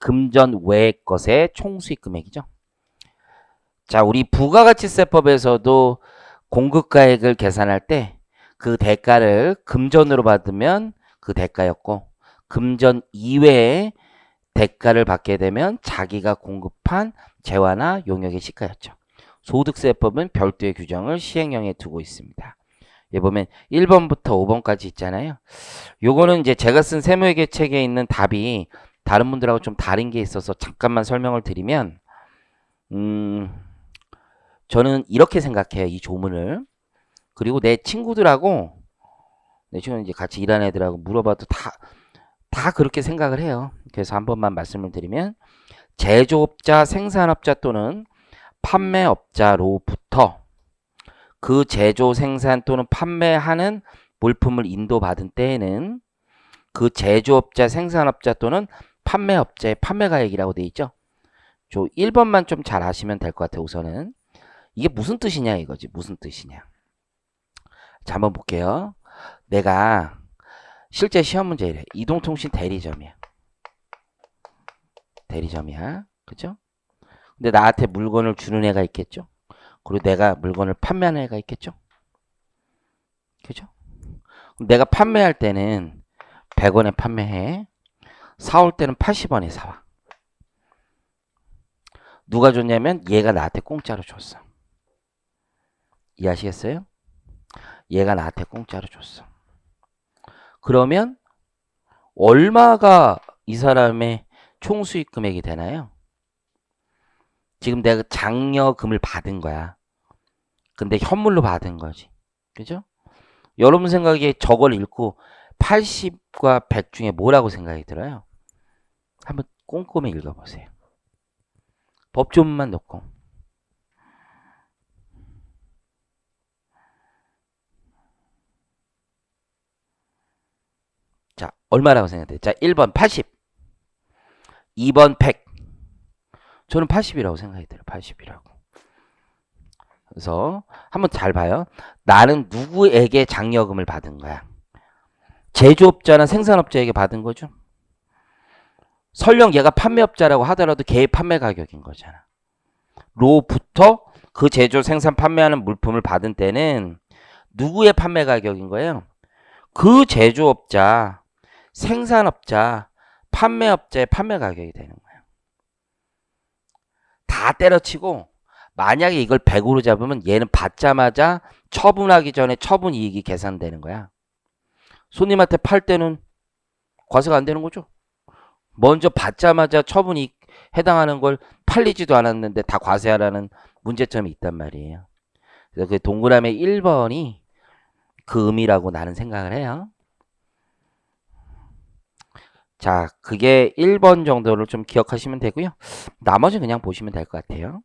금전 외의 것의 총수익 금액이죠. 자, 우리 부가가치세법에서도 공급가액을 계산할 때 그 대가를 금전으로 받으면 그 대가였고 금전 이외에 대가를 받게 되면 자기가 공급한 재화나 용역의 시가였죠. 소득세법은 별도의 규정을 시행령에 두고 있습니다. 여기 보면 1번부터 5번까지 있잖아요. 요거는 이제 제가 쓴 세무회계 책에 있는 답이 다른 분들하고 좀 다른 게 있어서 잠깐만 설명을 드리면 음 저는 이렇게 생각해요. 이 조문을. 그리고 내 친구들하고 내 친구 이제 같이 일하는 애들하고 물어봐도 다 다 그렇게 생각을 해요. 그래서 한 번만 말씀을 드리면 제조업자, 생산업자 또는 판매업자로부터 그 제조, 생산 또는 판매하는 물품을 인도받은 때에는 그 제조업자, 생산업자 또는 판매업자의 판매가액이라고 돼 있죠. 저 1번만 좀 잘 아시면 될 것 같아요. 우선은 이게 무슨 뜻이냐 이거지. 무슨 뜻이냐. 자, 한번 볼게요. 내가 실제 시험 문제 이래. 이동통신 대리점이야. 대리점이야. 그죠? 근데 나한테 물건을 주는 애가 있겠죠? 그리고 내가 물건을 판매하는 애가 있겠죠? 그죠? 내가 판매할 때는 100원에 판매해. 사올 때는 80원에 사와. 누가 줬냐면 얘가 나한테 공짜로 줬어. 이해하시겠어요? 얘가 나한테 공짜로 줬어. 그러면 얼마가 이 사람의 총 수익 금액이 되나요? 지금 내가 장려금을 받은 거야. 근데 현물로 받은 거지. 그죠? 여러분 생각에 저걸 읽고 80과 100 중에 뭐라고 생각이 들어요? 한번 꼼꼼히 읽어보세요. 법조문만 놓고. 자, 얼마라고 생각돼요? 자, 1번 80. 2번 100. 저는 80이라고 생각이 들어요. 80이라고. 그래서 한번 잘 봐요. 나는 누구에게 장려금을 받은 거야? 제조업자나 생산업자에게 받은 거죠. 설령 얘가 판매업자라고 하더라도 걔의 판매 가격인 거잖아. 로부터 그 제조, 생산, 판매하는 물품을 받은 때는 누구의 판매 가격인 거예요? 그 제조업자, 생산업자, 판매업자의 판매 가격이 되는 거예요. 다 때려치고 만약에 이걸 100으로 잡으면 얘는 받자마자 처분하기 전에 처분 이익이 계산되는 거야. 손님한테 팔 때는 과세가 안 되는 거죠. 먼저 받자마자 처분 이익 해당하는 걸 팔리지도 않았는데 다 과세하라는 문제점이 있단 말이에요. 그래서 그 동그라미 1번이 그 의미라고 나는 생각을 해요. 자, 그게 1번 정도를 좀 기억하시면 되고요. 나머지 그냥 보시면 될 것 같아요.